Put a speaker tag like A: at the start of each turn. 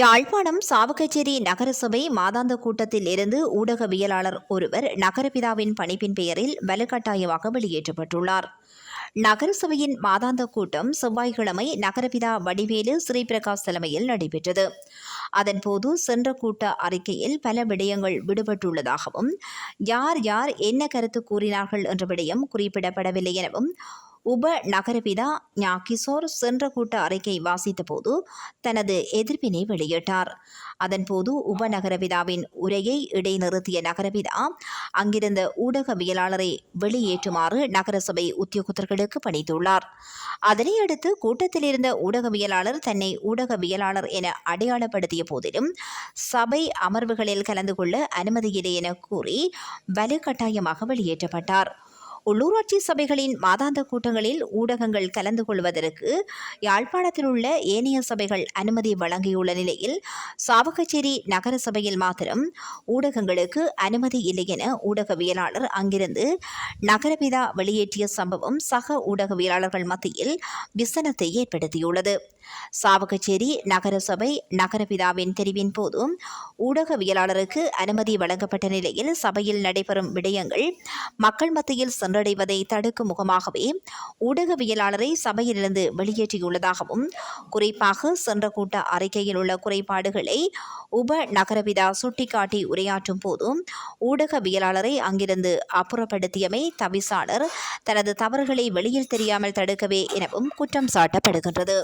A: யாழ்ப்பாணம் சாவகச்சேரி நகரசபை மாதாந்த கூட்டத்தில் இருந்து ஊடகவியலாளர் ஒருவர் நகரபிதாவின் பணிப்பின் பெயரில் வலுக்கட்டாயமாக வெளியேற்றப்பட்டுள்ளார். நகரசபையின் மாதாந்த கூட்டம் செவ்வாய்க்கிழமை நகரபிதா வடிவேலு ஸ்ரீபிரகாஷ் தலைமையில் நடைபெற்றது. அதன்போது சென்ற கூட்ட அறிக்கையில் பல விடயங்கள் விடுபட்டுள்ளதாகவும் யார் யார் என்ன கருத்து கூறினார்கள் என்ற விடயம் குறிப்பிடப்படவில்லை எனவும் உப நகரபிதா ஞாகிசோர் சென்ற கூட்ட அறிக்கை வாசித்தபோது தனது எதிர்ப்பினை வெளியிட்டார். அதன்போது உபநகரபிதாவின் உரையை இடைநிறுத்திய நகரபிதா அங்கிருந்த ஊடகவியலாளரை வெளியேற்றுமாறு நகரசபை உத்தியோகத்தர்களுக்கு பணித்துள்ளார். அதனையடுத்து கூட்டத்தில் இருந்த ஊடகவியலாளர் தன்னை ஊடகவியலாளர் என அடையாளப்படுத்திய போதிலும் சபை அமர்வுகளில் கலந்து கொள்ள அனுமதியில்லை என கூறி வலுக்கட்டாயமாக வெளியேற்றப்பட்டார். உள்ளூராட்சி சபைகளின் மாதாந்த கூட்டங்களில் ஊடகங்கள் கலந்து கொள்வதற்கு யாழ்ப்பாணத்தில் உள்ள ஏனைய சபைகள் அனுமதி வழங்கியுள்ள நிலையில் சாவகச்சேரி நகர சபையில் மாத்திரம் ஊடகங்களுக்கு அனுமதி இல்லை என ஊடகவியலாளர் அங்கிருந்து நகரபிதா வெளியேற்றிய சம்பவம் சக ஊடகவியலாளர்கள் மத்தியில் விசனத்தை ஏற்படுத்தியுள்ளது. சாவகச்சேரி நகரசபை நகரபிதாவின் தெரிவின் போதும் ஊடகவியலாளருக்கு அனுமதி வழங்கப்பட்ட நிலையில் சபையில் நடைபெறும் விடயங்கள் மக்கள் மத்தியில் சென்றடைவதை தடுக்கும் முகமாகவே ஊடகவியலாளரை சபையிலிருந்து வெளியேற்றியுள்ளதாகவும் குறிப்பாக சென்ற கூட்ட அறிக்கையில் உள்ள குறைபாடுகளை உப நகரபிதா சுட்டிக்காட்டி உரையாற்றும் போதும் ஊடகவியலாளரை அங்கிருந்து அப்புறப்படுத்தியமை தவிசாளர் தனது தவறுகளை வெளியில் தெரியாமல் தடுக்கவே எனவும் குற்றம் சாட்டப்படுகின்றது.